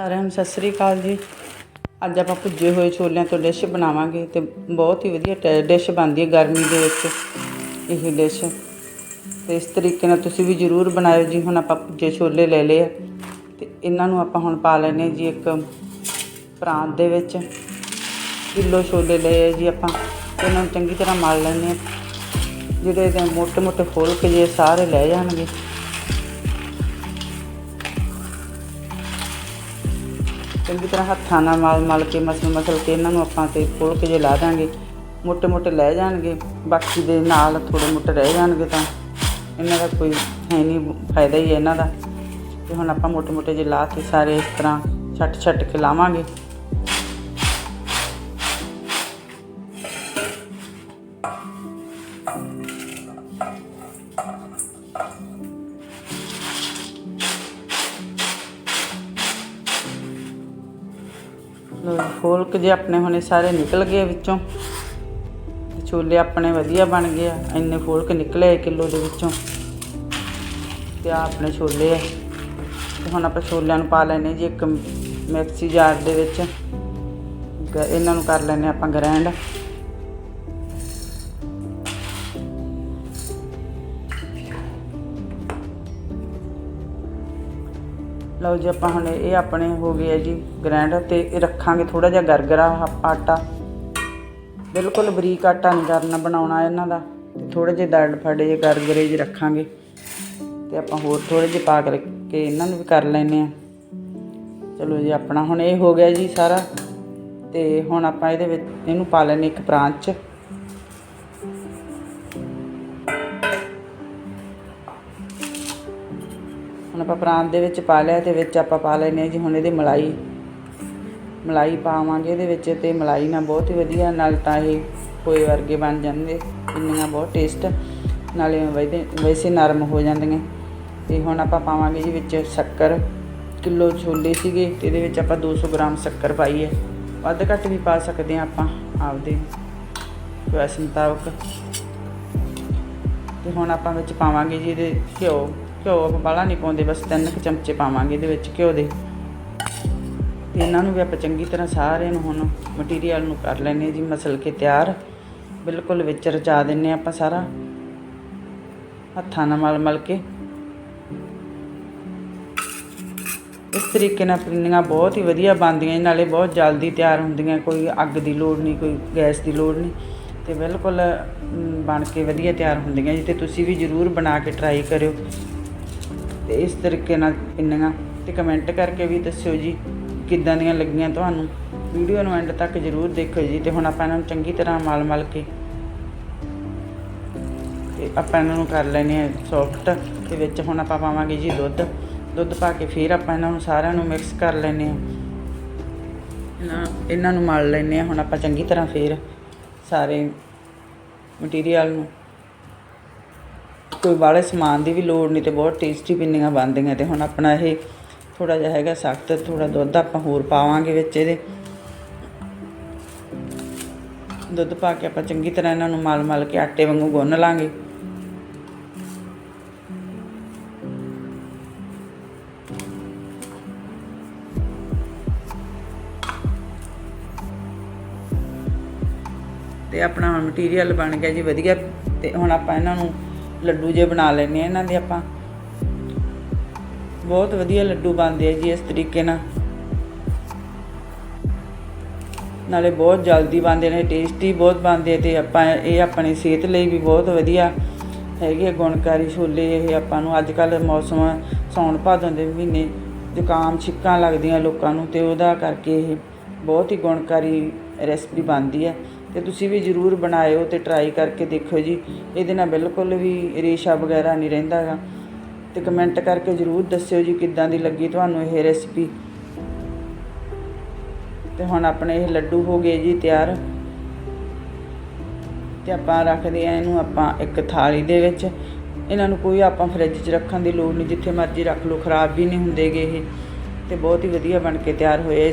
ਸਾਰਿਆਂ ਨੂੰ ਸਤਿ ਸ੍ਰੀ ਅਕਾਲ ਜੀ। ਅੱਜ ਆਪਾਂ ਭੁੱਜੇ ਹੋਏ ਛੋਲਿਆਂ ਤੋਂ ਡਿਸ਼ ਬਣਾਵਾਂਗੇ ਤੇ ਬਹੁਤ ਹੀ ਵਧੀਆ ਡਿਸ਼ ਬਣਦੀ ਹੈ ਗਰਮੀ ਦੇ ਵਿੱਚ ਇਹ ਡਿਸ਼। ਤੇ ਇਸ ਤਰੀਕੇ ਨਾਲ ਤੁਸੀਂ ਵੀ ਜ਼ਰੂਰ ਬਣਾਇਓ ਜੀ, ਹੁਣ ਆਪਾਂ ਭੁੱਜੇ ਛੋਲੇ ਲੈ ਲਏ ਆ। ਤੇ ਇਹਨਾਂ ਨੂੰ ਆਪਾਂ ਹੁਣ ਪਾ ਲੈਨੇ ਜੀ ਇੱਕ ਪ੍ਰਾਂਤ ਦੇ ਵਿੱਚ। ਕਿਲੋ ਛੋਲੇ ਲਏ ਜੀ ਆਪਾਂ ਇਹਨਾਂ ਨੂੰ ਚੰਗੀ ਤਰ੍ਹਾਂ ਮਲ ਲੈਨੇ ਜਿਹੜੇ ਇਹਦੇ ਮੋਟੇ ਮੋਟੇ ਖੋਲ ਕੇ ਜੇ ਸਾਰੇ ਲੈ ਜਾਣਗੇ। ਚੰਗੀ ਤਰ੍ਹਾਂ ਹੱਥਾਂ ਨਾਲ ਮਲ ਮਲ ਕੇ, ਮਸਲ ਮਸਲ ਕੇ ਇਹਨਾਂ ਨੂੰ ਆਪਾਂ ਤੇ ਖੋਲ ਕੇ ਜੇ ਲਾ ਦਾਂਗੇ, ਮੋਟੇ ਮੋਟੇ ਲੈ ਜਾਣਗੇ, ਬਾਕੀ ਦੇ ਨਾਲ ਥੋੜੇ ਮੋਟੇ ਰਹਿ ਜਾਣਗੇ ਤਾਂ ਇਹਨਾਂ ਦਾ ਕੋਈ ਹੈ ਨਹੀਂ, ਫਾਇਦਾ ਹੀ ਇਹਨਾਂ ਦਾ। ਤੇ ਹੁਣ ਆਪਾਂ ਮੋਟੇ ਮੋਟੇ ਜੇ ਲਾ ਕੇ ਸਾਰੇ ਇਸ ਤਰ੍ਹਾਂ ਛੱਟ ਛੱਟ ਕੇ ਲਾਵਾਂਗੇ। ਲੋ ਫੁਲਕ ਜੇ ਆਪਣੇ ਹੁਣੇ ਸਾਰੇ ਨਿਕਲ ਗਏ ਵਿੱਚੋਂ ਛੋਲੇ ਆਪਣੇ ਵਧੀਆ ਬਣ ਗਏ ਆ, ਇੰਨੇ ਫੁਲਕ ਨਿਕਲੇ ਕਿਲੋ ਦੇ ਵਿੱਚੋਂ। ਤੇ ਆ ਆਪਣੇ ਛੋਲੇ ਆ। ਤੇ ਹੁਣ ਆਪਾਂ ਛੋਲਿਆਂ ਨੂੰ ਪਾ ਲੈਨੇ ਜੀ ਇੱਕ ਮਿਕਸੀ ਜਾਰ ਦੇ ਵਿੱਚ। ਇਹਨਾਂ ਨੂੰ ਕਰ ਲੈਨੇ ਆਪਾਂ ਗ੍ਰਾਈਂਡ ਲਓ ਜੀ ਆਪਾਂ ਹੁਣ ਇਹ ਆਪਣੇ ਹੋ ਗਏ ਆ ਜੀ ਗ੍ਰਾਈਂਡ ਤੇ ਇਹ ਰੱਖਾਂਗੇ ਥੋੜਾ ਜਿਹਾ ਗਰਗਰਾ ਆਹ ਆਟਾ। ਬਿਲਕੁਲ ਬਰੀਕ ਆਟਾ ਨਹੀਂ ਕਰਨਾ ਬਣਾਉਣਾ ਇਹਨਾਂ ਦਾ। ਤੇ ਥੋੜੇ ਜਿਹੇ ਦਰੜ ਫੜੇ ਜੇ ਗਰਗਰੇ ਜੇ ਰੱਖਾਂਗੇ। ਤੇ ਆਪਾਂ ਹੋਰ ਥੋੜੇ ਜਿਹੇ ਪਾ ਕੇ ਕੇ ਇਹਨਾਂ ਨੂੰ ਵੀ ਕਰ ਲੈਨੇ ਆ ਚਲੋ ਜੀ ਆਪਣਾ ਹੁਣ ਇਹ ਹੋ ਗਿਆ ਜੀ ਸਾਰਾ। ਤੇ ਹੁਣ ਆਪਾਂ ਇਹਦੇ ਵਿੱਚ ਇਹਨੂੰ ਪਾ ਲੈਨੇ ਇੱਕ ਪ੍ਰਾਂਤ ਚ। ਹੁਣ ਆਪਾਂ ਪ੍ਰਾਂਤ ਦੇ ਵਿੱਚ ਪਾ ਲਿਆ ਤੇ ਵਿੱਚ ਆਪਾਂ ਪਾ ਲੈਨੇ ਆ ਜੀ ਹੁਣ ਇਹਦੇ ਮਲਾਈ ਮਲਾਈ ਪਾਵਾਂਗੇ ਇਹਦੇ ਵਿੱਚ ਤੇ ਮਲਾਈ ਨਾਲ ਬਹੁਤ ਹੀ ਵਧੀਆ, ਨਾਲ ਤਾਂ ਇਹ ਖੋਏ ਵਰਗੇ ਬਣ ਜਾਂਦੇ ਪਿੰਨੀਆਂ ਬਹੁਤ ਟੇਸਟ ਨਾਲੇ ਵੈਦੇ- ਵੈਸੇ ਨਰਮ ਹੋ ਜਾਂਦੀਆਂ। ਤੇ ਹੁਣ ਆਪਾਂ ਪਾਵਾਂਗੇ ਜੀ ਵਿੱਚ ਸ਼ੱਕਰ, ਕਿਲੋ ਛੋਲੇ ਸੀਗੇ, ਤੇ ਇਹਦੇ ਵਿੱਚ ਆਪਾਂ 200 ਗ੍ਰਾਮ ਸ਼ੱਕਰ ਪਾਈ ਹੈ। ਵੱਧ ਘੱਟ ਵੀ ਪਾ ਸਕਦੇ ਆ ਆਪਾਂ ਆਪਦੇ ਚੋਇਸ ਮੁਤਾਬਕ। ਤੇ ਹੁਣ ਆਪਾਂ ਵਿੱਚ ਪਾਵਾਂਗੇ ਜੀ ਇਹਦੇ ਘਿਓ। ਘਿਓ ਆਪਾਂ ਬਾਹਲਾ ਨਹੀਂ ਪਾਉਂਦੇ ਬਸ ਤਿੰਨ ਕੁ ਚਮਚੇ ਪਾਵਾਂਗੇ ਇਹਦੇ ਵਿੱਚ ਘਿਓ ਦੇ। ਤੇ ਇਹਨਾਂ ਨੂੰ ਵੀ ਆਪਾਂ ਚੰਗੀ ਤਰ੍ਹਾਂ ਸਾਰਿਆਂ ਨੂੰ ਹੁਣ ਮਟੀਰੀਅਲ ਨੂੰ ਕਰ ਲੈਨੇ ਜੀ ਮਸਲ ਕੇ ਤਿਆਰ। ਬਿਲਕੁਲ ਵਿੱਚ ਰਚਾ ਦਿੰਨੇ ਆ ਆਪਾਂ ਸਾਰਾ ਹੱਥਾਂ ਨਾਲ ਮਲ ਮਲ ਕੇ। ਇਸ ਤਰੀਕੇ ਨਾਲ ਪਿੰਨੀਆਂ ਬਹੁਤ ਹੀ ਵਧੀਆ ਬਣਦੀਆਂ ਜੀ, ਨਾਲੇ ਬਹੁਤ ਜਲਦੀ ਤਿਆਰ ਹੁੰਦੀਆਂ ਕੋਈ ਅੱਗ ਦੀ ਲੋੜ ਨਹੀਂ ਕੋਈ ਗੈਸ ਦੀ ਲੋੜ ਨਹੀਂ। ਤੇ ਬਿਲਕੁਲ ਬਣ ਕੇ ਵਧੀਆ ਤਿਆਰ ਹੁੰਦੀਆਂ ਜੀ ਤੇ ਤੁਸੀਂ ਵੀ ਜ਼ਰੂਰ ਬਣਾ ਕੇ ਟਰਾਈ ਕਰਿਓ। ਤੇ ਇਸ ਤਰੀਕੇ ਨਾਲ ਪਿੰਨੀਆਂ ਤੇ ਕਮੈਂਟ ਕਰਕੇ ਵੀ ਦੱਸਿਓ ਜੀ ਕਿੱਦਾਂ ਦੀਆਂ ਲੱਗੀਆਂ ਤੁਹਾਨੂੰ। ਵੀਡੀਓ ਨੂੰ ਐਂਡ ਤੱਕ ਜ਼ਰੂਰ ਦੇਖਿਓ ਜੀ ਤੇ ਹੁਣ ਆਪਾਂ ਇਹਨਾਂ ਨੂੰ ਚੰਗੀ ਤਰ੍ਹਾਂ ਮਲ ਮਲ ਕੇ ਤੇ ਆਪਾਂ ਇਹਨਾਂ ਨੂੰ ਕਰ ਲੈਨੇ ਆ ਸੌਫਟ ਤੇ ਵਿੱਚ ਹੁਣ ਆਪਾਂ ਪਾਵਾਂਗੇ ਜੀ ਦੁੱਧ। ਦੁੱਧ ਪਾ ਕੇ ਫਿਰ ਆਪਾਂ ਇਹਨਾਂ ਨੂੰ ਸਾਰਿਆਂ ਨੂੰ ਮਿਕਸ ਕਰ ਲੈਨੇ ਆ ਇਹਨਾਂ ਇਹਨਾਂ ਨੂੰ ਮਲ ਲੈਨੇ ਆ ਹੁਣ ਆਪਾਂ ਚੰਗੀ ਤਰ੍ਹਾਂ ਫੇਰ ਸਾਰੇ ਮਟੀਰੀਅਲ ਨੂੰ ਕੋਈ ਬਾਹਲੇ ਸਮਾਨ ਦੀ ਵੀ ਲੋੜ ਨਹੀਂ ਤੇ ਬਹੁਤ ਟੇਸਟੀ ਪਿੰਨੀਆਂ ਬਣਦੀਆਂ ਤੇ ਹੁਣ ਆਪਣਾ ਇਹ ਥੋੜਾ ਜਿਹਾ ਹੈਗਾ ਸਖਤ ਥੋੜਾ ਦੁੱਧ ਆਪਾਂ ਹੋਰ ਪਾਵਾਂਗੇ ਵਿੱਚ ਇਹਦੇ। ਦੁੱਧ ਪਾ ਕੇ ਆਪਾਂ ਚੰਗੀ ਤਰ੍ਹਾਂ ਇਹਨਾਂ ਨੂੰ ਮਲ ਮਲ ਕੇ ਆਟੇ ਵਾਂਗੂ ਗੁੰਨ ਲਾਂਗੇ। ਤੇ ਆਪਣਾ ਹੁਣ ਮਟੀਰੀਅਲ ਬਣ ਗਿਆ ਜੀ ਵਧੀਆ ਤੇ ਹੁਣ ਆਪਾਂ ਇਹਨਾਂ ਨੂੰ ਲੱਡੂ ਜੇ ਬਣਾ ਲੈਣੇ ਆ ਇਹਨਾਂ ਦੇ ਆਪਾਂ। ਬਹੁਤ ਵਧੀਆ ਲੱਡੂ ਬਣਦੇ ਆ ਜੀ ਇਸ ਤਰੀਕੇ ਨਾਲ। ਨਾਲੇ ਬਹੁਤ ਜਲਦੀ ਬਣਦੇ ਨੇ, ਟੇਸਟੀ ਬਹੁਤ ਬਣਦੇ ਆ ਤੇ ਆਪਾਂ ਇਹ ਆਪਣੀ ਸਿਹਤ ਲਈ ਵੀ ਬਹੁਤ ਵਧੀਆ ਹੈਗੇ ਆ, ਗੁਣਕਾਰੀ ਛੋਲੇ ਇਹ ਆਪਾਂ ਨੂੰ ਅੱਜ ਕੱਲ ਮੌਸਮ ਸੌਣ ਭਾਦੋਂ ਦੇ ਮਹੀਨੇ ਜ਼ੁਕਾਮ ਛਿੱਕਾਂ ਲੱਗਦੀਆਂ ਲੋਕਾਂ ਨੂੰ ਤੇ ਉਹਦਾ ਕਰਕੇ ਇਹ ਬਹੁਤ ਹੀ ਗੁਣਕਾਰੀ ਰੈਸਪੀ ਬਣਦੀ ਹੈ ਤੇ ਤੁਸੀਂ ਵੀ ਜਰੂਰ ਬਣਾਇਓ ਤੇ ਟਰਾਈ ਕਰਕੇ ਦੇਖਿਓ ਜੀ। ਇਹਦੇ ਨਾਲ ਬਿਲਕੁਲ ਵੀ ਰੇਸ਼ਾ ਵਗੈਰਾ ਨਹੀਂ ਰਹਿੰਦਾਗਾ। ਤੇ ਕਮੈਂਟ ਕਰਕੇ ਜਰੂਰ ਦੱਸਿਓ ਜੀ ਕਿੱਦਾਂ ਦੀ ਲੱਗੀ ਤੁਹਾਨੂੰ ਇਹ ਰੈਸਪੀ ਤੇ ਹੁਣ ਆਪਣੇ ਇਹ ਲੱਡੂ ਹੋ ਗਏ ਜੀ ਤਿਆਰ। ਤੇ ਆਪਾਂ ਰੱਖਦੇ ਆ ਇਹਨੂੰ ਆਪਾਂ ਇੱਕ ਥਾਲੀ ਦੇ ਵਿੱਚ। ਇਹਨਾਂ ਨੂੰ ਕੋਈ ਆਪਾਂ ਫ੍ਰਿਜ 'ਚ ਰੱਖਣ ਦੀ ਲੋੜ ਨਹੀਂ, ਜਿੱਥੇ ਮਰਜ਼ੀ ਰੱਖ ਲਓ, ਖਰਾਬ ਵੀ ਨਹੀਂ ਹੁੰਦੇਗੇ ਇਹ। ਤੇ ਬਹੁਤ ਹੀ ਵਧੀਆ ਬਣ ਕੇ ਤਿਆਰ ਹੋਏ